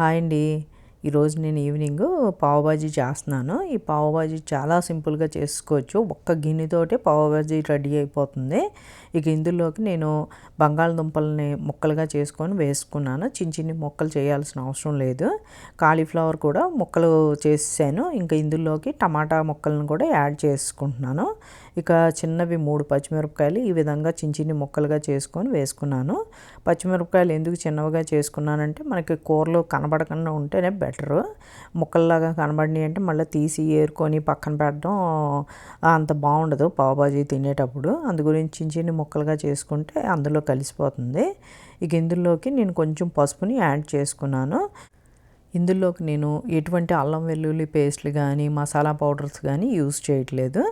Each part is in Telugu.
హాయ్ అండి. ఈరోజు నేను ఈవినింగ్ పావుబాజీ చేస్తున్నాను. ఈ పావుబాజీ చాలా సింపుల్గా చేసుకోవచ్చు. ఒక్క గిన్నెతోటే పావుబాజీ రెడీ అయిపోతుంది. ఇక ఇందులోకి నేను బంగాళదుంపల్ని ముక్కలుగా చేసుకొని వేసుకున్నాను. చిన్న చిన్ని ముక్కలు చేయాల్సిన అవసరం లేదు. కాలీఫ్లవర్ కూడా ముక్కలు చేసాను ఇంకా ఇందులోకి టమాటా ముక్కలను కూడా యాడ్ చేసుకుంటున్నాను. ఇక చిన్నవి మూడు పచ్చిమిరపకాయలు ఈ విధంగా చిన్న చిన్ని ముక్కలుగా చేసుకొని వేసుకున్నాను. పచ్చిమిరపకాయలు ఎందుకు చిన్నవిగా చేసుకున్నానంటే మనకి కూరలో కనబడకుండా ఉంటేనే బెటరు. ముక్కల్లాగా కనబడినాయి అంటే మళ్ళీ తీసి ఏరుకొని పక్కన పెట్టడం అంత బాగుండదు పావుబాజీ తినేటప్పుడు. అందు గురించి చిన్న చిన్ని ముక్కలుగా చేసుకుంటే అందులో కలిసిపోతుంది. ఇక ఇందులోకి నేను కొంచెం పసుపుని యాడ్ చేసుకున్నాను. ఇందులోకి నేను ఎటువంటి అల్లం వెల్లుల్లి పేస్ట్లు కానీ మసాలా పౌడర్స్ కానీ యూస్ చేయట్లేదు.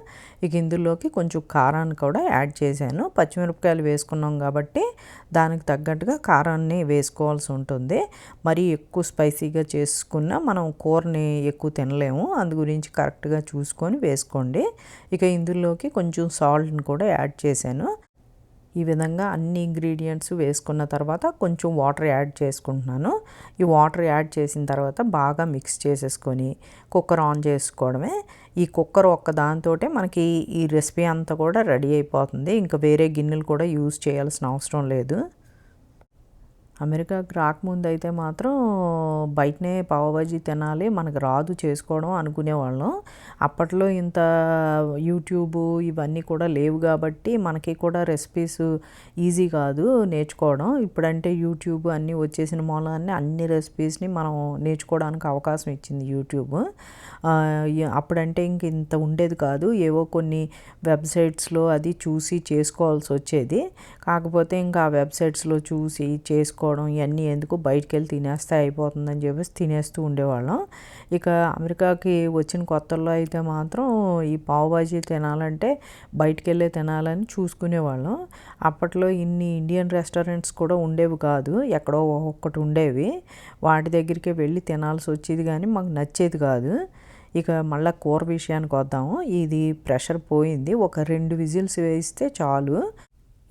ఇక ఇందులోకి కొంచెం కారాన్ని కూడా యాడ్ చేశాను. పచ్చిమిరపకాయలు వేసుకున్నాం కాబట్టి దానికి తగ్గట్టుగా కారాన్ని వేసుకోవాల్సి ఉంటుంది. మరి ఎక్కువ స్పైసీగా చేసుకున్న మనం కూరని ఎక్కువ తినలేము. అందు గురించి కరెక్ట్గా చూసుకొని వేసుకోండి. ఇక ఇందులోకి కొంచెం సాల్ట్ని కూడా యాడ్ చేశాను. ఈ విధంగా అన్ని ఇంగ్రీడియంట్స్ వేసుకున్న తర్వాత కొంచెం వాటర్ యాడ్ చేసుకుంటున్నాను. ఈ వాటర్ యాడ్ చేసిన తర్వాత బాగా మిక్స్ చేసేసుకొని కుక్కర్ ఆన్ చేసుకోవడమే. ఈ కుక్కర్ ఒక్క దాంతో మనకి ఈ రెసిపీ అంతా కూడా రెడీ అయిపోతుంది. ఇంకా వేరే గిన్నెలు కూడా యూజ్ చేయాల్సిన అవసరం లేదు. అమెరికాకి రాకముందు అయితే మాత్రం బయటనే పావుబాజీ తినాలి మనకు రాదు చేసుకోవడం అనుకునేవాళ్ళం. అప్పట్లో ఇంత యూట్యూబ్ ఇవన్నీ కూడా లేవు కాబట్టి మనకి కూడా రెసిపీస్ ఈజీ కాదు నేర్చుకోవడం. ఇప్పుడంటే యూట్యూబ్ అన్నీ వచ్చేసిన మూలాన్ని అన్ని రెసిపీస్ని మనం నేర్చుకోవడానికి అవకాశం ఇచ్చింది యూట్యూబ్. అప్పుడంటే ఇంక ఇంత ఉండేది కాదు ఏవో కొన్ని వెబ్సైట్స్లో అది చూసి చేసుకోవాల్సి వచ్చేది. కాకపోతే ఇంకా ఆ వెబ్సైట్స్లో చూసి చేసుకో చేసుకోవడం ఇవన్నీ ఎందుకు బయటికి వెళ్ళి తినేస్తే అయిపోతుందని చెప్పేసి తినేస్తూ ఉండేవాళ్ళం. ఇక అమెరికాకి వచ్చిన కొత్తల్లో అయితే మాత్రం ఈ పావుబాజీ తినాలంటే బయటికి వెళ్ళే తినాలని చూసుకునేవాళ్ళం. అప్పట్లో ఇన్ని ఇండియన్ రెస్టారెంట్స్ కూడా ఉండేవి కాదు ఎక్కడో ఒక్కటి ఉండేవి. వాటి దగ్గరికి వెళ్ళి తినాల్సి వచ్చేది కానీ మాకు నచ్చేది కాదు. ఇక మళ్ళీ కూర విషయానికి వద్దాము. ఇది ప్రెషర్ పోయింది. ఒక రెండు విజిల్స్ వేస్తే చాలు.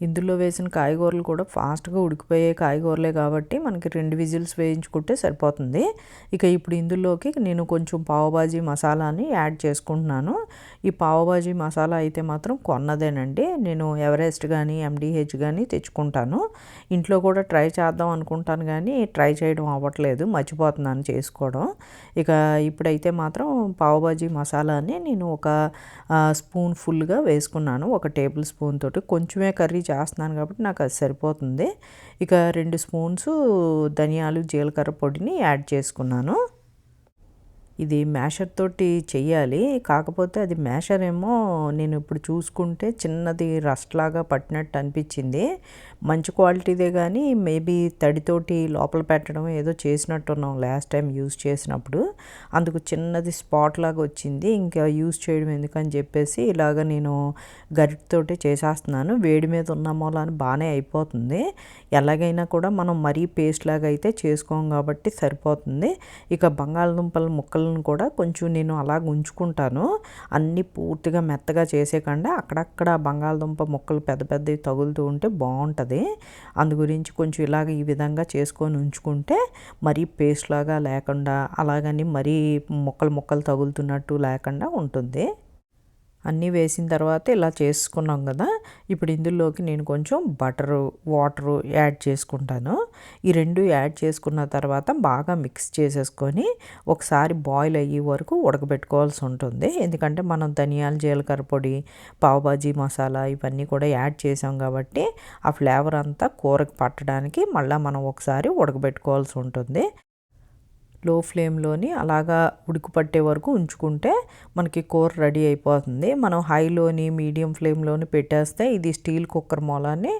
ఇందులో వేసిన కాయగూరలు కూడా ఫాస్ట్గా ఉడికిపోయే కాయగూరలే కాబట్టి మనకి రెండు విజిల్స్ వేయించుకుంటే సరిపోతుంది. ఇక ఇప్పుడు ఇందులోకి నేను కొంచెం పావుబాజీ మసాలాని యాడ్ చేసుకుంటున్నాను. ఈ పావుబాజీ మసాలా అయితే మాత్రం కొన్నదేనండి. నేను ఎవరెస్ట్ కానీ ఎండిహెచ్ కానీ తెచ్చుకుంటాను. ఇంట్లో కూడా ట్రై చేద్దాం అనుకుంటాను కానీ ట్రై చేయడం అవ్వట్లేదు. మర్చిపోతున్నాను చేసుకోవడం. ఇక ఇప్పుడైతే మాత్రం పావుబాజీ మసాలాని నేను ఒక స్పూన్ ఫుల్గా వేసుకున్నాను. ఒక టేబుల్ స్పూన్ తోటి. కొంచెమే కర్రీ చేస్తున్నాను కాబట్టి నాకు అది సరిపోతుంది. ఇక రెండు స్పూన్స్ ధనియాలు జీలకర్ర పొడిని యాడ్ చేసుకున్నాను. ఇది మ్యాషర్ తోటి చెయ్యాలి. కాకపోతే అది మ్యాషర్ ఏమో నేను ఇప్పుడు చూసుకుంటే చిన్నది రస్ట్ లాగా పట్టినట్టు అనిపించింది. మంచి క్వాలిటీదే కానీ మేబీ తడితోటి లోపల పెట్టడం ఏదో చేసినట్టున్నాం లాస్ట్ టైం యూజ్ చేసినప్పుడు. అందుకు చిన్నది స్పాట్ లాగా వచ్చింది. ఇంకా యూజ్ చేయడం ఎందుకని చెప్పేసి ఇలాగ నేను గరిటతోటి చేసేస్తున్నాను. వేడి మీద ఉన్న మూలాన్ని బాగానే అయిపోతుంది. ఎలాగైనా కూడా మనం మరీ పేస్ట్ లాగా అయితే చేసుకోం కాబట్టి సరిపోతుంది. ఇక బంగాళదుంపల ముక్కలు ముక్కలను కూడా కొంచెం నేను అలా ఉంచుకుంటాను. అన్నీ పూర్తిగా మెత్తగా చేసేకుండా అక్కడక్కడ బంగాళదుంప ముక్కలు పెద్ద పెద్దవి తగులుతూ ఉంటే బాగుంటుంది. అందు గురించి కొంచెం ఇలాగ ఈ విధంగా చేసుకొని ఉంచుకుంటే మరీ పేస్ట్ లాగా లేకుండా అలాగని మరీ ముక్కలు ముక్కలు తగులుతున్నట్టు లేకుండా ఉంటుంది. అన్నీ వేసిన తర్వాత ఇలా చేసుకున్నాం కదా. ఇప్పుడు ఇందులోకి నేను కొంచెం బటరు వాటరు యాడ్ చేసుకుంటాను. ఈ రెండు యాడ్ చేసుకున్న తర్వాత బాగా మిక్స్ చేసేసుకొని ఒకసారి బాయిల్ అయ్యే వరకు ఉడకబెట్టుకోవాల్సి ఉంటుంది. ఎందుకంటే మనం ధనియాల జీలకర్ర పొడి పావుబాజీ మసాలా ఇవన్నీ కూడా యాడ్ చేసాం కాబట్టి ఆ ఫ్లేవర్ అంతా కూరకు పట్టడానికి మళ్ళీ మనం ఒకసారి ఉడకబెట్టుకోవాల్సి ఉంటుంది. లో ఫ్లేమ్లోని అలాగా ఉడికిపట్టే వరకు ఉంచుకుంటే మనకి కూర రెడీ అయిపోతుంది. మనం హైలోని మీడియం ఫ్లేమ్లోని పెట్టేస్తే ఇది స్టీల్ కుక్కర్ మూలాన్ని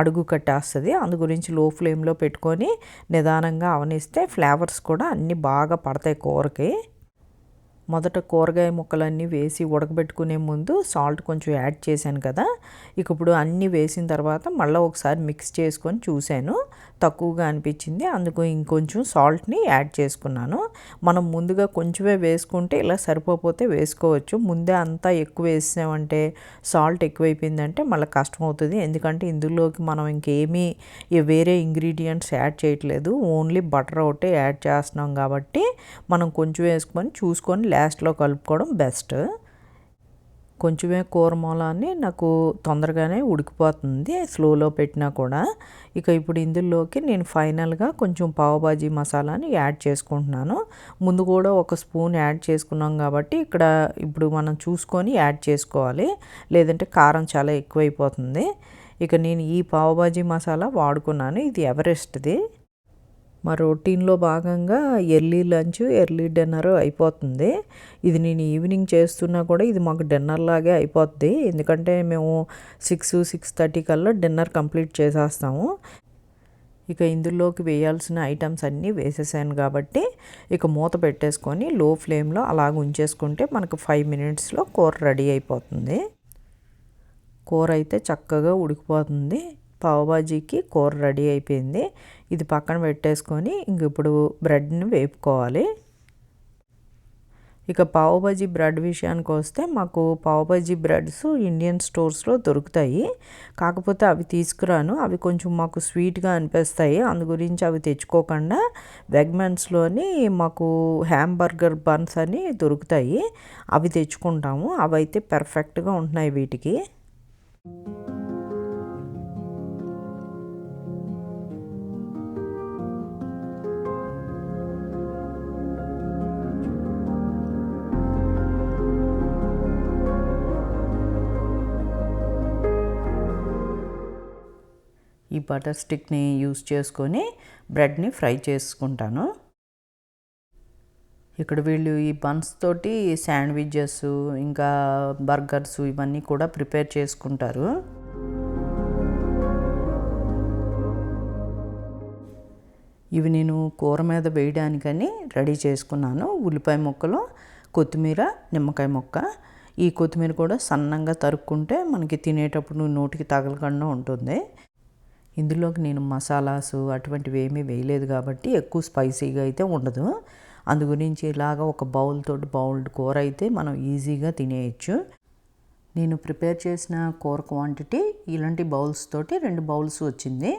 అడుగు కట్టేస్తుంది. అందు గురించి లో ఫ్లేమ్లో పెట్టుకొని నిదానంగా అవనిస్తే ఫ్లేవర్స్ కూడా అన్నీ బాగా పడతాయి కూరకి. మొదట కూరగాయ ముక్కలన్నీ వేసి ఉడకబెట్టుకునే ముందు సాల్ట్ కొంచెం యాడ్ చేశాను కదా. ఇక ఇప్పుడు అన్నీ వేసిన తర్వాత మళ్ళీ ఒకసారి మిక్స్ చేసుకొని చూశాను. తక్కువగా అనిపించింది. అందుకు ఇంకొంచెం సాల్ట్ని యాడ్ చేసుకున్నాను. మనం ముందుగా కొంచెమే వేసుకుంటే ఇలా సరిపోతే వేసుకోవచ్చు. ముందే అంతా ఎక్కువ వేసామంటే సాల్ట్ ఎక్కువైపోయిందంటే మళ్ళీ కష్టం అవుతుంది ఎందుకంటే ఇందులోకి మనం ఇంకేమీ వేరే ఇంగ్రీడియంట్స్ యాడ్ చేయట్లేదు. ఓన్లీ బటర్ ఒకటే యాడ్ చేస్తున్నాం కాబట్టి మనం కొంచెం వేసుకొని చూసుకొని లాస్ట్లో కలుపుకోవడం బెస్ట్. కొంచెమే కూర మూలాన్ని నాకు తొందరగానే ఉడికిపోతుంది స్లోలో పెట్టినా కూడా. ఇక ఇప్పుడు ఇందులోకి నేను ఫైనల్గా కొంచెం పావుబాజీ మసాలాని యాడ్ చేసుకుంటున్నాను. ముందు కూడా ఒక స్పూన్ యాడ్ చేసుకున్నాం కాబట్టి ఇక్కడ ఇప్పుడు మనం చూసుకొని యాడ్ చేసుకోవాలి. లేదంటే కారం చాలా ఎక్కువైపోతుంది. ఇక నేను ఈ పావుబాజీ మసాలా వాడుకున్నాను. ఇది ఎవరెస్ట్ది? మా రొటీన్లో భాగంగా ఎర్లీ లంచ్ ఎర్లీ డిన్నర్ అయిపోతుంది. ఇది నేను ఈవినింగ్ చేస్తున్నా కూడా ఇది మాకు డిన్నర్ లాగే అయిపోద్ది. ఎందుకంటే మేము సిక్స్ సిక్స్ థర్టీ కల్లా డిన్నర్ కంప్లీట్ చేసేస్తాము. ఇక ఇందులోకి వేయాల్సిన ఐటమ్స్ అన్నీ వేసేసాను కాబట్టి ఇక మూత పెట్టేసుకొని లో ఫ్లేమ్లో అలాగ ఉంచేసుకుంటే మనకు ఫైవ్ మినిట్స్లో కూర రెడీ అయిపోతుంది. కూర అయితే చక్కగా ఉడికిపోతుంది. పావుబాజీకి కూర రెడీ అయిపోయింది. ఇది పక్కన పెట్టేసుకొని ఇంక ఇప్పుడు బ్రెడ్ని వేపుకోవాలి. ఇక పావుబాజీ బ్రెడ్ విషయానికి వస్తే మాకు పావుబాజీ బ్రెడ్స్ ఇండియన్ స్టోర్స్లో దొరుకుతాయి. కాకపోతే అవి తీసుకురాను. అవి కొంచెం మాకు స్వీట్గా అనిపిస్తాయి. అందు గురించి అవి తెచ్చుకోకుండా వెగ్మెన్స్లోని మాకు హ్యాంబర్గర్ బన్స్ అని దొరుకుతాయి. అవి తెచ్చుకుంటాము. అవి అయితే పర్ఫెక్ట్గా ఉంటున్నాయి వీటికి. ఈ బటర్ స్టిక్ని యూస్ చేసుకొని బ్రెడ్ని ఫ్రై చేసుకుంటాను. ఇక్కడ వీళ్ళు ఈ బన్స్ తోటి శాండ్విచెస్ ఇంకా బర్గర్స్ ఇవన్నీ కూడా ప్రిపేర్ చేసుకుంటారు. ఇవి నేను కూర మీద వేయడానికని రెడీ చేసుకున్నాను. ఉల్లిపాయ ముక్కలు కొత్తిమీర నిమ్మకాయ ముక్క. ఈ కొత్తిమీర కూడా సన్నంగా తరుక్కుంటే మనకి తినేటప్పుడు నోటికి తగలకుండా ఉంటుంది. ఇందులోకి నేను మసాలాసు అటువంటివి ఏమీ వేయలేదు కాబట్టి ఎక్కువ స్పైసీగా అయితే ఉండదు. అందు గురించి ఇలాగ ఒక బౌల్ తోటి బౌల్డ్ కూర అయితే మనం ఈజీగా తినేయచ్చు. నేను ప్రిపేర్ చేసిన కూర క్వాంటిటీ ఇలాంటి బౌల్స్ తోటి రెండు బౌల్స్ వచ్చింది.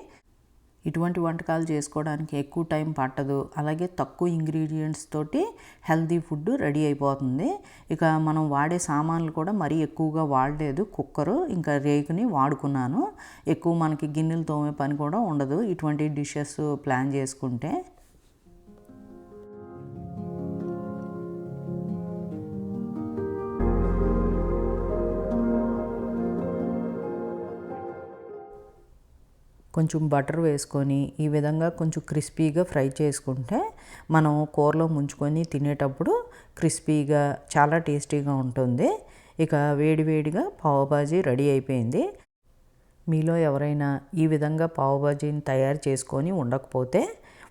ఇటువంటి వంటకాలు చేసుకోవడానికి ఎక్కువ టైం పట్టదు. అలాగే తక్కువ ఇంగ్రీడియంట్స్ తోటి హెల్తీ ఫుడ్ రెడీ అయిపోతుంది. ఇక మనం వాడే సామాన్లు కూడా మరీ ఎక్కువగా వాడలేదు. కుక్కరు ఇంకా రేకుని వాడుకున్నాను. ఎక్కువ మనకి గిన్నెలు తోమే పని కూడా ఉండదు. ఇటువంటి డిషెస్ ప్లాన్ చేసుకుంటే కొంచెం బటర్ వేసుకొని ఈ విధంగా కొంచెం క్రిస్పీగా ఫ్రై చేసుకుంటే మనం కూరలో ముంచుకొని తినేటప్పుడు క్రిస్పీగా చాలా టేస్టీగా ఉంటుంది. ఇక వేడివేడిగా పావుబాజీ రెడీ అయిపోయింది. మీలో ఎవరైనా ఈ విధంగా పావుబాజీని తయారు చేసుకొని ఉండకపోతే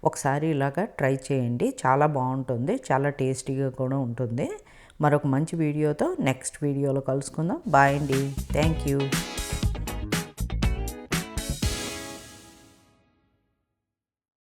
ఒకసారి ఇలాగా ట్రై చేయండి. చాలా బాగుంటుంది చాలా టేస్టీగా కూడా ఉంటుంది. మరొక మంచి వీడియోతో నెక్స్ట్ వీడియోలో కలుసుకుందాం. బాయ్ అండి. Thank you.